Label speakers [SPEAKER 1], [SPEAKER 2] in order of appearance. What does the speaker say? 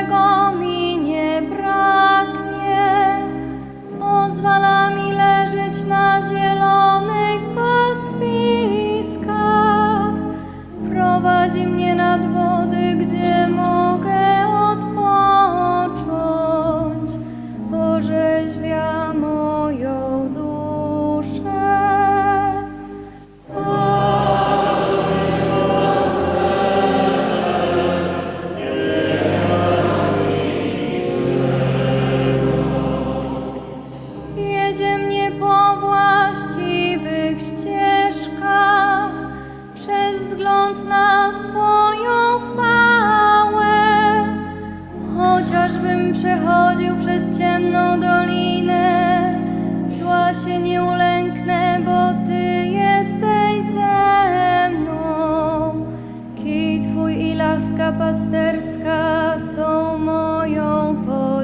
[SPEAKER 1] niczego mi nie braknie. Pozwala mi leżeć na zielonych pastwiskach. Prowadzi mnie nad wody, gdzie mogę odpocząć. Boże,